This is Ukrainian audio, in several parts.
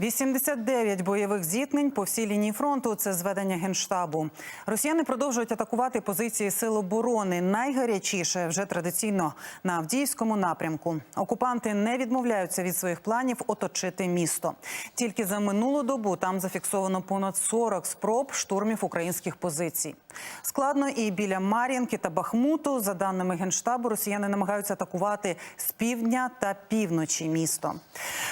89 бойових зіткнень по всій лінії фронту. Це зведення генштабу. Росіяни продовжують атакувати позиції сил оборони. Найгарячіше вже традиційно на Авдіївському напрямку. Окупанти не відмовляються від своїх планів оточити місто. Тільки за минулу добу там зафіксовано понад 40 спроб штурмів українських позицій. Складно і біля Мар'їнки та Бахмуту. За даними генштабу, росіяни намагаються атакувати з півдня та півночі місто.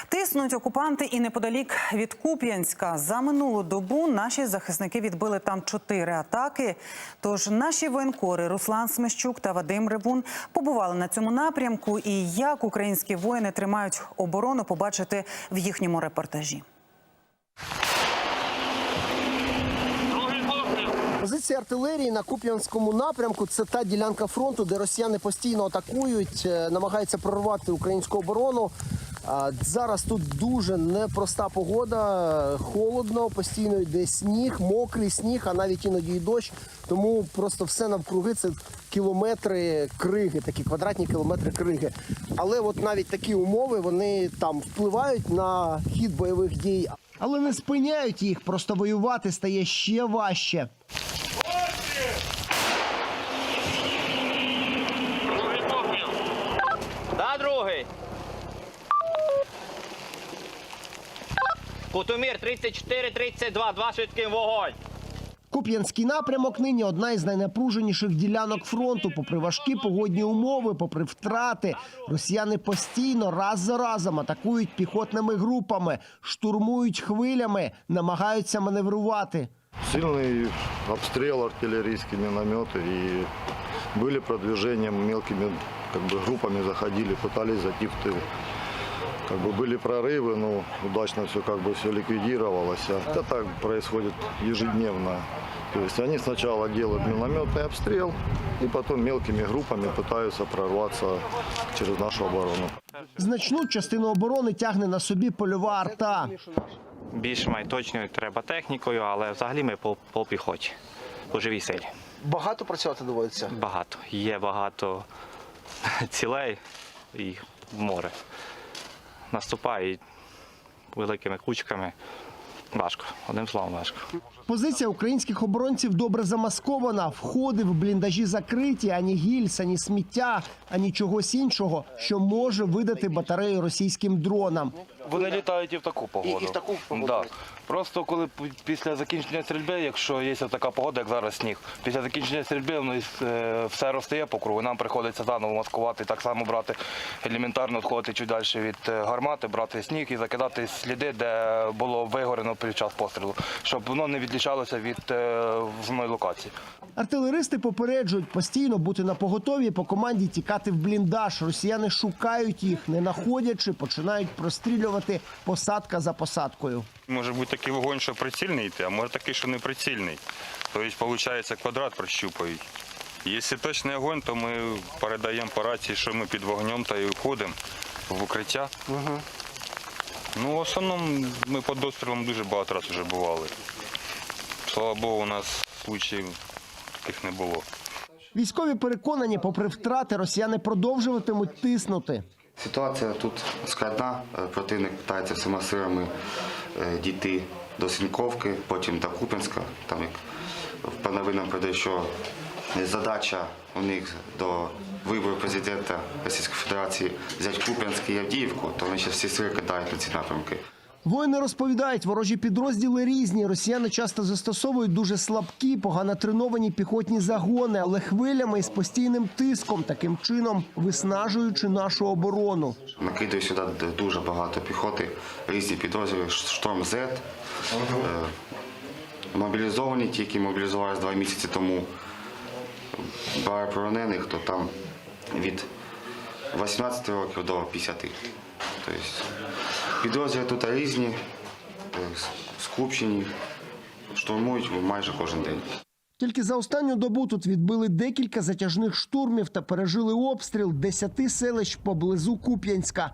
Тиснуть окупанти і неподалік від Куп'янська. За минулу добу наші захисники відбили там чотири атаки. Тож наші воєнкори Руслан Смещук та Вадим Рибун побували на цьому напрямку. І як українські воїни тримають оборону, побачити в їхньому репортажі. Позиція артилерії на Куп'янському напрямку це та ділянка фронту, де росіяни постійно атакують, е, намагаються прорвати українську оборону. Зараз тут дуже непроста погода, холодно, постійно йде сніг, мокрий сніг, а навіть іноді і дощ. Тому просто все навкруги це кілометри криги, такі квадратні кілометри криги. Але от навіть такі умови вони там впливають на хід бойових дій. Але не спиняють їх, просто воювати стає ще важче. Да, другий. Кутумір 34-32, два швидким вогонь. Куп'янський напрямок нині одна із найнапруженіших ділянок фронту. Попри важкі погодні умови, попри втрати, росіяни постійно раз за разом атакують піхотними групами, штурмують хвилями, намагаються маневрувати. Сильный обстрел, артиллерийские минометы и были продвижения мелкими как бы, группами заходили, пытались зайти в тыл. Как бы были прорывы, но удачно все как бы все ликвидировалось. А Это так происходит ежедневно. То есть они сначала делают минометный обстрел и потом мелкими группами пытаются прорваться через нашу оборону. Значну частину оборони тягне на собі польова арта. більш-менш точною треба технікою, але взагалі ми по, по піхоті. У живій силі. Багато працювати доводиться. Багато. Є багато цілей і море. Наступають великими кучками. Важко. Одним словом, важко. Позиція українських оборонців добре замаскована. Входи в бліндажі закриті, ані гільз, ані сміття, ані чогось іншого, що може видати батарею російським дронам. Вони літають і в таку погоду. І- і в таку погоду. Да. Просто коли після закінчення стрільби, якщо є така погода, як зараз сніг, після закінчення стрільби воно е, все розстає по кругу. Нам приходиться заново маскувати, так само брати елементарно відходити чуть далі від е, гармати, брати сніг і закидати сліди, де було вигорено під час пострілу, щоб воно не відлічалося від е, взної локації. Артилеристи попереджують постійно бути на поготові по команді тікати в бліндаж. Росіяни шукають їх, не находячи, починають прострілювати посадка за посадкою. Може бути такий вогонь, що прицільний йти, а може такий, що не прицільний. Тобто, виходить, квадрат прощупають. Якщо точний огонь, то ми передаємо по рації, що ми під вогнем та і входимо в укриття. Ну, в основному ми під обстрілом дуже багато разів вже бували. Слава Богу, у нас случаїв таких не було. Військові переконані, попри втрати, росіяни продовжуватимуть тиснути. Ситуація тут складна. Е, Противник питається всіма силами е, дійти до Сіньковки, потім до Купінська. Там як по новинам прийде, що задача у них до вибору президента Російської Федерації взяти Куп'янськ і Авдіївку, то вони ще всі сили кидають на ці напрямки. Воїни розповідають, ворожі підрозділи різні. Росіяни часто застосовують дуже слабкі, погано треновані піхотні загони, але хвилями і з постійним тиском, таким чином виснажуючи нашу оборону. Накидаю сюди дуже багато піхоти, різні підрозділи, Шторм З, е, мобілізовані, ті, які мобілізувалися два місяці тому. Багато полонених, то там від 18 років до 50. Тобто підрозділи тут різні, скупчені, штурмують майже кожен день. Тільки за останню добу тут відбили декілька затяжних штурмів та пережили обстріл десяти селищ поблизу Куп'янська.